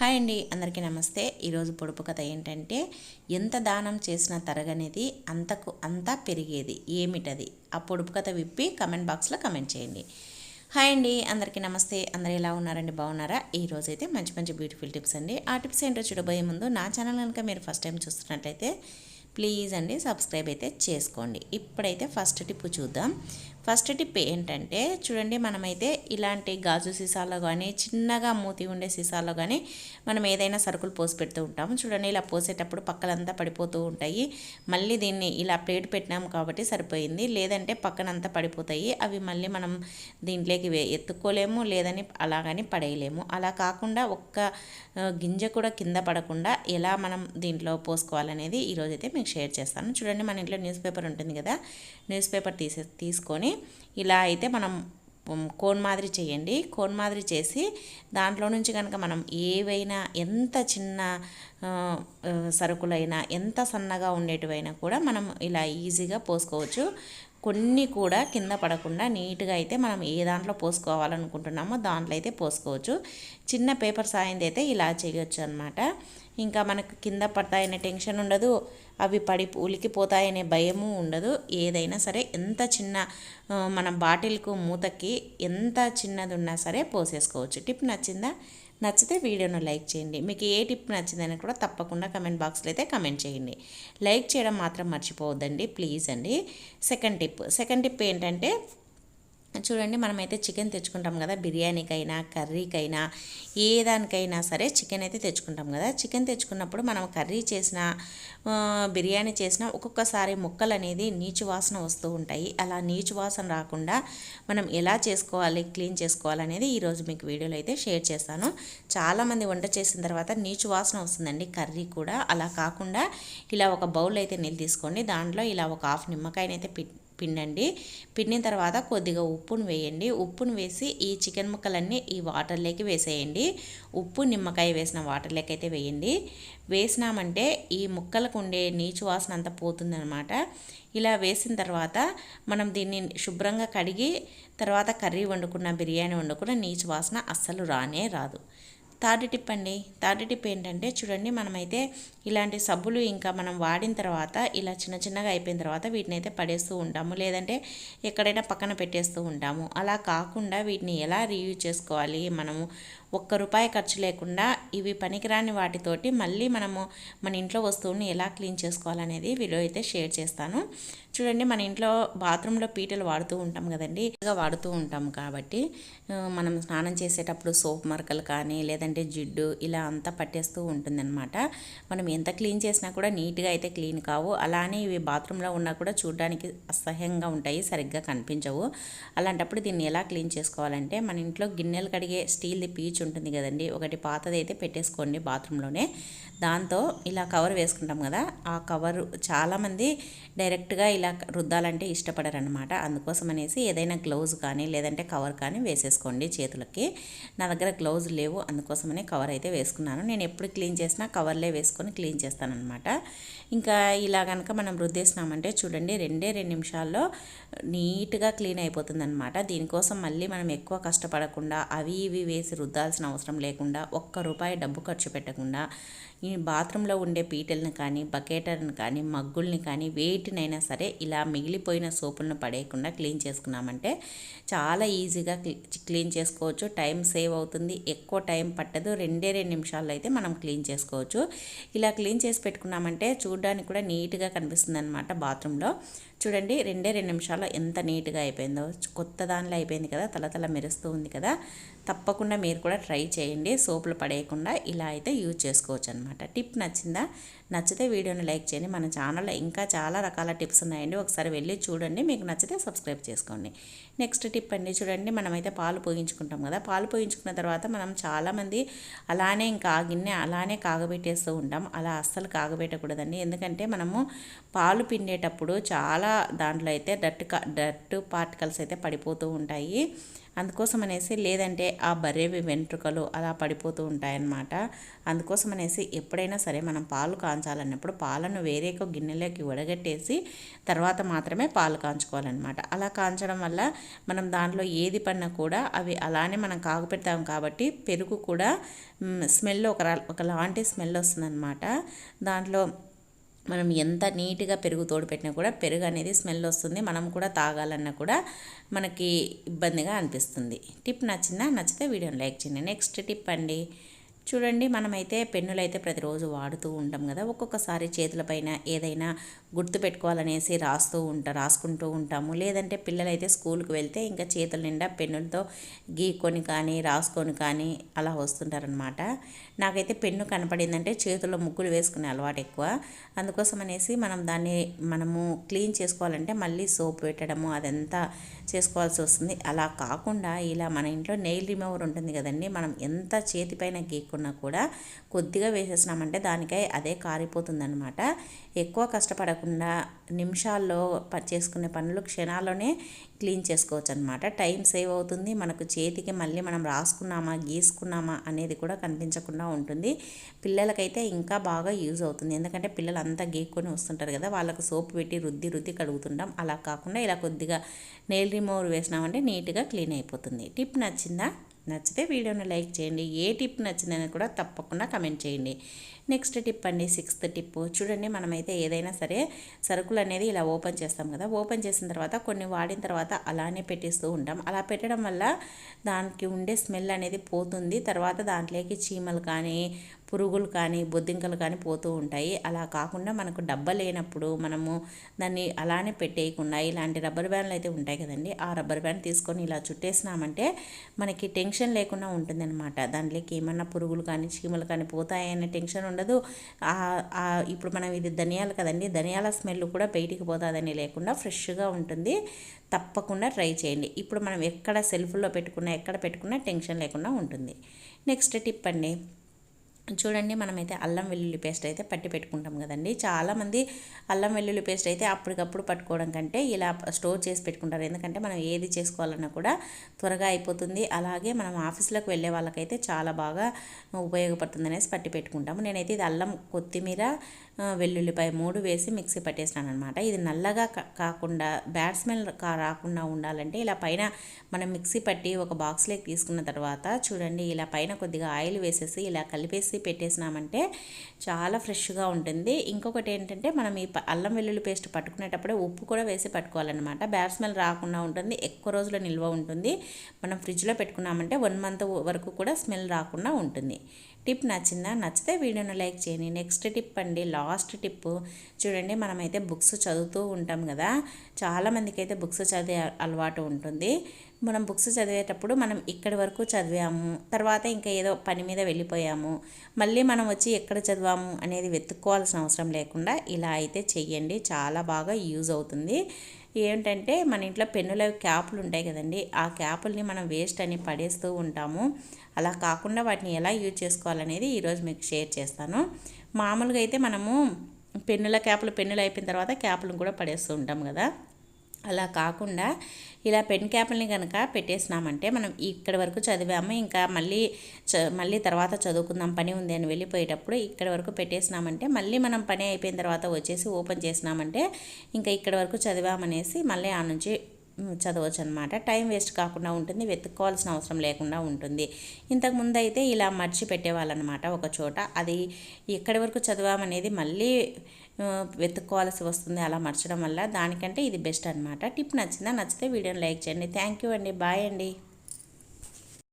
Hi అండి అందరికీ నమస్తే. ఈరోజు పొడుపు కథ ఏంటంటే ఎంత దానం చేసినా తరగనేది అంతకు అంతా పెరిగేది. ఏమిటది? ఆ పొడుపు కథ విప్పి కమెంట్ బాక్స్లో కమెంట్ చేయండి. హాయ్ అండి అందరికీ నమస్తే. అందరు ఎలా ఉన్నారండి? బాగున్నారా? ఈ రోజైతే అయితే మంచి మంచి బ్యూటిఫుల్ టిప్స్ అండి. ఆ టిప్స్ ఏంటో చూడబోయే ముందు నా ఛానల్ కనుక మీరు ఫస్ట్ టైం చూస్తున్నట్లయితే ప్లీజ్ అండి సబ్స్క్రైబ్ అయితే చేసుకోండి. ఇప్పుడైతే ఫస్ట్ టిప్ చూద్దాం. ఫస్ట్ టిప్ ఏంటంటే చూడండి మనమైతే ఇలాంటి గాజు సీసాలో కానీ చిన్నగా మూతి ఉండే సీసాలో కానీ మనం ఏదైనా సరుకులు పోసి పెడుతూ ఉంటాము. చూడండి ఇలా పోసేటప్పుడు పక్కలంతా పడిపోతూ ఉంటాయి. మళ్ళీ దీన్ని ఇలా ప్లేట్ పెట్టినాము కాబట్టి సరిపోయింది. లేదంటే పక్కనంతా పడిపోతాయి. అవి మళ్ళీ మనం దీంట్లోకి ఎత్తుకోలేము లేదని అలాగని పడేయలేము. అలా కాకుండా ఒక్క గింజ కూడా కింద పడకుండా ఎలా మనం దీంట్లో పోసుకోవాలనేది ఈరోజైతే మీకు షేర్ చేస్తాను. చూడండి మన ఇంట్లో న్యూస్ పేపర్ ఉంటుంది కదా న్యూస్ పేపర్ తీసే తీసుకొని ఇలా అయితే మనం కోన్ మాదిరి చేయండి. కోన్ మాదిరి చేసి దాంట్లో నుంచి కనుక మనం ఏవైనా ఎంత చిన్న సరుకులైనా ఎంత సన్నగా ఉండేటివైనా కూడా మనం ఇలా ఈజీగా పోసుకోవచ్చు. కొన్ని కూడా కింద పడకుండా నీట్గా అయితే మనం ఏ దాంట్లో పోసుకోవాలనుకుంటున్నామో దాంట్లో అయితే పోసుకోవచ్చు. చిన్న పేపర్ సాయంతో అయితే ఇలా చేయొచ్చు అనమాట ఇంకా మనకు కింద పడతాయనే టెన్షన్ ఉండదు. అవి పడి ఉలికిపోతాయనే భయము ఉండదు. ఏదైనా సరే ఎంత చిన్న మన బాటిల్కు మూతకి ఎంత చిన్నది ఉన్నా సరే పోసేసుకోవచ్చు. టిప్ నచ్చిందా? నచ్చితే వీడియోను లైక్ చేయండి. మీకు ఏ టిప్ నచ్చిందని కూడా తప్పకుండా కమెంట్ బాక్స్లో అయితే కమెంట్ చేయండి. లైక్ చేయడం మాత్రం మర్చిపోవద్దండి. ప్లీజ్ అండి. Second tip. సెకండ్ టిప్ ఏంటంటే చూడండి మనమైతే చికెన్ తెచ్చుకుంటాం కదా బిర్యానీకైనా కర్రీకైనా ఏ దానికైనా సరే చికెన్ అయితే తెచ్చుకుంటాం కదా. చికెన్ తెచ్చుకున్నప్పుడు మనం కర్రీ చేసిన బిర్యానీ చేసిన ఒక్కొక్కసారి ముక్కలు అనేది నీచు వాసన వస్తూ ఉంటాయి. అలా నీచు వాసన రాకుండా మనం ఎలా చేసుకోవాలి క్లీన్ చేసుకోవాలనేది ఈరోజు మీకు వీడియోలో అయితే షేర్ చేస్తాను. చాలామంది వంట చేసిన తర్వాత నీచు వాసన వస్తుందండి కర్రీ కూడా. అలా కాకుండా ఇలా ఒక బౌల్ అయితే నీళ్ళు తీసుకోండి దాంట్లో ఇలా ఒక హాఫ్ నిమ్మకాయనైతే పిండండి. పిండిన తర్వాత కొద్దిగా ఉప్పును వేయండి. ఉప్పును వేసి ఈ చికెన్ ముక్కలన్నీ ఈ వాటర్లోకి వేసేయండి. ఉప్పు నిమ్మకాయ వేసిన వాటర్లోకి అయితే వేయండి. వేసినామంటే ఈ ముక్కలకు ఉండే నీచు వాసన అంతా పోతుందనమాట ఇలా వేసిన తర్వాత మనం దీన్ని శుభ్రంగా కడిగి తర్వాత కర్రీ వండుకున్న బిర్యానీ వండుకున్న నీచు వాసన అస్సలు రానే రాదు. థర్డ్ టిప్ అండి. థర్డ్ టిప్ ఏంటంటే చూడండి మనమైతే ఇలాంటి సబ్బులు ఇంకా మనం వాడిన తర్వాత ఇలా చిన్న చిన్నగా అయిపోయిన తర్వాత వీటిని అయితే పడేస్తూ ఉంటాము. లేదంటే ఎక్కడైనా పక్కన పెట్టేస్తూ ఉంటాము. అలా కాకుండా వీటిని ఎలా రీయూజ్ చేసుకోవాలి? మనము ఒక్క రూపాయి ఖర్చు లేకుండా ఇవి పనికిరాని వాటితోటి మళ్ళీ మనము మన ఇంట్లో వస్తువుని ఎలా క్లీన్ చేసుకోవాలనేది వీడియో అయితే షేర్ చేస్తాను. చూడండి మన ఇంట్లో బాత్రూంలో పీటలు వాడుతూ ఉంటాం కదండి. వాడుతూ ఉంటాం కాబట్టి మనం స్నానం చేసేటప్పుడు సోప్ మరకలు కానీ లేదంటే జిడ్డు ఇలా అంతా పట్టేస్తూ ఉంటుందన్నమాట. మనం ఎంత క్లీన్ చేసినా కూడా నీట్గా అయితే క్లీన్ కావు. అలానే ఇవి బాత్రూంలో ఉన్నా కూడా చూడడానికి అసహ్యంగా ఉంటాయి సరిగ్గా కనిపించవు. అలాంటప్పుడు దీన్ని ఎలా క్లీన్ చేసుకోవాలంటే మన ఇంట్లో గిన్నెలు కడిగే స్టీల్ది పీచు ఉంటుంది కదండి. ఒకటి పాతది అయితే పెట్టేసుకోండి బాత్రూంలోనే. దాంతో ఇలా కవర్ వేసుకుంటాం కదా ఆ కవర్ చాలామంది డైరెక్ట్గా ఇలా రుద్దాలంటే ఇష్టపడరనమాట అందుకోసం అనేసి ఏదైనా గ్లౌజ్ కానీ లేదంటే కవర్ కానీ వేసేసుకోండి చేతులకి. నా దగ్గర గ్లౌజ్ లేవు అందుకోసమనే కవర్ అయితే వేసుకున్నాను. నేను ఎప్పుడు క్లీన్ చేసినా కవర్లే వేసుకొని క్లీన్ చేస్తానమాట ఇంకా ఇలా కనుక మనం రుద్దేసినామంటే చూడండి రెండే రెండు నిమిషాల్లో నీట్గా క్లీన్ అయిపోతుంది అనమాట దీనికోసం మళ్ళీ మనం ఎక్కువ కష్టపడకుండా అవి ఇవి వేసి రుద్దాల్సిన అవసరం లేకుండా ఒక్క రూపాయి డబ్బు ఖర్చు పెట్టకుండా ఈ బాత్రూంలో ఉండే పీటలను కానీ బకెటర్ని కానీ మగ్గుల్ని కానీ వేటినైనా సరే ఇలా మిగిలిపోయిన సోపులను పడేయకుండా క్లీన్ చేసుకున్నామంటే చాలా ఈజీగా క్లీన్ చేసుకోవచ్చు. టైం సేవ్ అవుతుంది. ఎక్కువ టైం పట్టదు. రెండే రెండు నిమిషాల్లో అయితే మనం క్లీన్ చేసుకోవచ్చు. ఇలా క్లీన్ చేసి పెట్టుకున్నామంటే చూడడానికి కూడా నీట్గా కనిపిస్తుంది అనమాట బాత్రూంలో. చూడండి రెండే రెండు నిమిషాల్లో ఎంత నీట్గా అయిపోయిందో. కొత్త దానిలో అయిపోయింది కదా తల తల మెరుస్తూ ఉంది కదా. తప్పకుండా మీరు కూడా ట్రై చేయండి. సోపులు పడేయకుండా ఇలా అయితే యూజ్ చేసుకోవచ్చు అనమాట టిప్ నచ్చిందా? నచ్చితే వీడియోని లైక్ చేయండి. మన ఛానల్లో ఇంకా చాలా రకాల టిప్స్ ఉన్నాయండి. ఒకసారి వెళ్ళి చూడండి. మీకు నచ్చితే సబ్స్క్రైబ్ చేసుకోండి. నెక్స్ట్ టిప్ అండి. చూడండి మనమైతే పాలు పోయించుకుంటాం కదా. పాలు పోయించుకున్న తర్వాత మనం చాలామంది అలానే ఇంకా గిన్నె అలానే కాగబెట్టేస్తూ ఉంటాం. అలా అస్సలు కాగబెట్టకూడదండి. ఎందుకంటే మనము పాలు పిండేటప్పుడు చాలా దాంట్లో అయితే డర్ట్ డర్ట్ పార్టికల్స్ అయితే పడిపోతూ ఉంటాయి. అందుకోసం అనేసి లేదంటే ఆ బర్రెవి వెంట్రుకలు అలా పడిపోతూ ఉంటాయన్నమాట. అందుకోసం అనేసి ఎప్పుడైనా సరే మనం పాలు కాంచాలన్నప్పుడు పాలను వేరే ఒక గిన్నెలోకి వడగట్టేసి తర్వాత మాత్రమే పాలు కాంచుకోవాలన్నమాట. అలా కాంచడం వల్ల మనం దాంట్లో ఏది పడినా కూడా అవి అలానే మనం కాగుపెడతాం కాబట్టి పెరుగు కూడా స్మెల్ ఒక ఒకలాంటి స్మెల్ వస్తుందన్నమాట. దాంట్లో మనం ఎంత నీట్గా పెరుగు తోడు పెట్టినా కూడా పెరుగు అనేది స్మెల్ వస్తుంది. మనం కూడా తాగాలన్నా కూడా మనకి ఇబ్బందిగా అనిపిస్తుంది. టిప్ నచ్చిందా? నచ్చితే వీడియోని లైక్ చేయండి. నెక్స్ట్ టిప్ అండి. చూడండి మనమైతే పెన్నులు అయితే ప్రతిరోజు వాడుతూ ఉంటాం కదా. ఒక్కొక్కసారి చేతులపైన ఏదైనా గుర్తు పెట్టుకోవాలనేసి రాస్తూ ఉంటా రాసుకుంటూ ఉంటాము. లేదంటే పిల్లలైతే స్కూల్కి వెళ్తే ఇంకా చేతుల నిండా పెన్నులతో గీక్కొని కానీ రాసుకొని కానీ అలా వస్తుంటారనమాట నాకైతే పెన్ను కనపడిందంటే చేతుల్లో ముగ్గులు వేసుకునే అలవాటు ఎక్కువ. అందుకోసం అనేసి మనం దాన్ని మనము క్లీన్ చేసుకోవాలంటే మళ్ళీ సోప్ పెట్టడము అదంతా చేసుకోవాల్సి వస్తుంది. అలా కాకుండా ఇలా మన ఇంట్లో నెయిల్ రిమూవర్ ఉంటుంది కదండి మనం ఎంత చేతిపైన గీక్కున్నా కూడా కొద్దిగా వేసేసినామంటే దానికై అదే కారిపోతుందనమాట ఎక్కువ కష్టపడకుండా నిమిషాల్లో చేసుకునే పనులు క్షణాల్లోనే క్లీన్ చేసుకోవచ్చు అనమాట టైం సేవ్ అవుతుంది. మనకు చేతికి మళ్ళీ మనం రాసుకున్నామా గీసుకున్నామా అనేది కూడా కనిపించకుండా ఉంటుంది. పిల్లలకైతే ఇంకా బాగా యూజ్ అవుతుంది. ఎందుకంటే పిల్లలు అంతా గీక్కొని వస్తుంటారు కదా వాళ్ళకు సోప్ పెట్టి రుద్ది రుద్ది కడుగుతుంటాం. అలా కాకుండా ఇలా కొద్దిగా నెయిల్ రిమూవర్ వేసినామంటే నీట్గా క్లీన్ అయిపోతుంది. టిప్ నచ్చిందా? నచ్చితే వీడియోని లైక్ చేయండి. ఏ టిప్ నచ్చిందని కూడా తప్పకుండా కమెంట్ చేయండి. నెక్స్ట్ టిప్ అండి సిక్స్త్ టిప్. చూడండి మనమైతే ఏదైనా సరే సరుకులు అనేది ఇలా ఓపెన్ చేస్తాం కదా. ఓపెన్ చేసిన తర్వాత కొన్ని వాడిన తర్వాత అలానే పెట్టేస్తూ ఉంటాం. అలా పెట్టడం వల్ల దానికి ఉండే స్మెల్ అనేది పోతుంది. తర్వాత దాంట్లోకి చీమలు కానీ పురుగులు కానీ బొద్దింకలు కానీ పోతూ ఉంటాయి. అలా కాకుండా మనకు డబ్బా లేనప్పుడు మనము దాన్ని అలానే పెట్టేయకుండా ఇలాంటి రబ్బర్ బ్యాండ్లు అయితే ఉంటాయి కదండి. ఆ రబ్బర్ బ్యాండ్ తీసుకొని ఇలా చుట్టేసినామంటే మనకి టెన్షన్ లేకుండా ఉంటుందన్నమాట. దాంట్లోకి ఏమన్నా పురుగులు కానీ చీమలు కానీ పోతాయనే టెన్షన్ ఉండదు. ఇప్పుడు మనం ఇది ధనియాలు కదండి ధనియాల స్మెల్ కూడా బయటికి పోతుందని లేకుండా ఫ్రెష్గా ఉంటుంది. తప్పకుండా ట్రై చేయండి. ఇప్పుడు మనం ఎక్కడ సెల్ఫ్లో పెట్టుకున్నా ఎక్కడ పెట్టుకున్నా టెన్షన్ లేకుండా ఉంటుంది. నెక్స్ట్ టిప్ అండి. చూడండి మనమైతే అల్లం వెల్లుల్లి పేస్ట్ అయితే పట్టి పెట్టుకుంటాం కదండి. చాలామంది అల్లం వెల్లుల్లి పేస్ట్ అయితే అప్పటికప్పుడు పట్టుకోవడం కంటే ఇలా స్టోర్ చేసి పెట్టుకుంటారు. ఎందుకంటే మనం ఏది చేసుకోవాలన్నా కూడా త్వరగా అయిపోతుంది. అలాగే మనం ఆఫీస్లోకి వెళ్ళే వాళ్ళకైతే చాలా బాగా ఉపయోగపడుతుంది అనేసి పట్టి పెట్టుకుంటాము నేనైతే ఇది అల్లం కొత్తిమీర వెల్లుల్లిపై మూడు వేసి మిక్సీ పట్టేసినాను అనమాట ఇది నల్లగా కాకుండా బ్యాడ్ స్మెల్ రాకుండా ఉండాలంటే ఇలా పైన మనం మిక్సీ పట్టి ఒక బాక్స్లోకి తీసుకున్న తర్వాత చూడండి ఇలా పైన కొద్దిగా ఆయిల్ వేసేసి ఇలా కలిపేసి పెట్టేసినామంటే చాలా ఫ్రెష్గా ఉంటుంది. ఇంకొకటి ఏంటంటే మనం ఈ అల్లం వెల్లుల్లి పేస్ట్ పట్టుకునేటప్పుడే ఉప్పు కూడా వేసి పట్టుకోవాలన్నమాట. బ్యాడ్ స్మెల్ రాకుండా ఉంటుంది ఎక్కువ రోజులు నిల్వ ఉంటుంది. మనం ఫ్రిడ్జ్లో పెట్టుకున్నామంటే వన్ మంత్ వరకు కూడా స్మెల్ రాకుండా ఉంటుంది. టిప్ నచ్చిందా? నచ్చితే వీడియోను లైక్ చేయండి. నెక్స్ట్ టిప్ అండి లాస్ట్ టిప్. చూడండి మనమైతే బుక్స్ చదువుతూ ఉంటాం కదా. చాలామందికి అయితే బుక్స్ చదివే అలవాటు ఉంటుంది. మనం బుక్స్ చదివేటప్పుడు మనం ఇక్కడి వరకు చదివాము తర్వాత ఇంకా ఏదో పని మీద వెళ్ళిపోయాము మళ్ళీ మనం వచ్చి ఎక్కడ చదివాము అనేది వెతుక్కోవాల్సిన అవసరం లేకుండా ఇలా అయితే చెయ్యండి. చాలా బాగా యూజ్ అవుతుంది. ఏంటంటే మన ఇంట్లో పెన్నుల క్యాపులు ఉంటాయి కదండి ఆ క్యాపుల్ని మనం వేస్ట్ అని పడేస్తూ ఉంటాము. అలా కాకుండా వాటిని ఎలా యూజ్ చేసుకోవాలనేది ఈరోజు మీకు షేర్ చేస్తాను. మామూలుగా అయితే మనము పెన్నుల క్యాపులు పెన్నులు అయిపోయిన తర్వాత క్యాపులను కూడా పడేస్తూ ఉంటాం కదా. అలా కాకుండా ఇలా పెన్ క్యాప్ని కనుక పెట్టేసినామంటే మనం ఇక్కడి వరకు చదివాము ఇంకా మళ్ళీ చ మళ్ళీ తర్వాత చదువుకుందాం పని ఉంది అని వెళ్ళిపోయేటప్పుడు ఇక్కడి వరకు పెట్టేసినామంటే మళ్ళీ మనం పని అయిపోయిన తర్వాత వచ్చేసి ఓపెన్ చేసినామంటే ఇంకా ఇక్కడి వరకు చదివామనేసి మళ్ళీ ఆ నుంచి చదవచ్చు అనమాట టైం వేస్ట్ కాకుండా ఉంటుంది వెతుక్కోవాల్సిన అవసరం లేకుండా ఉంటుంది. ఇంతకుముందు అయితే ఇలా మర్చి పెట్టేవాళ్ళనమాట ఒక చోట. అది ఎక్కడి వరకు చదివామనేది మళ్ళీ వెతుక్కోవాల్సి వస్తుంది అలా మర్చడం వల్ల దానికంటే ఇది బెస్ట్ అనమాట టిప్ నచ్చిందా? నచ్చితే వీడియోని లైక్ చేయండి. థ్యాంక్ యూ అండి. బాయ్ అండి.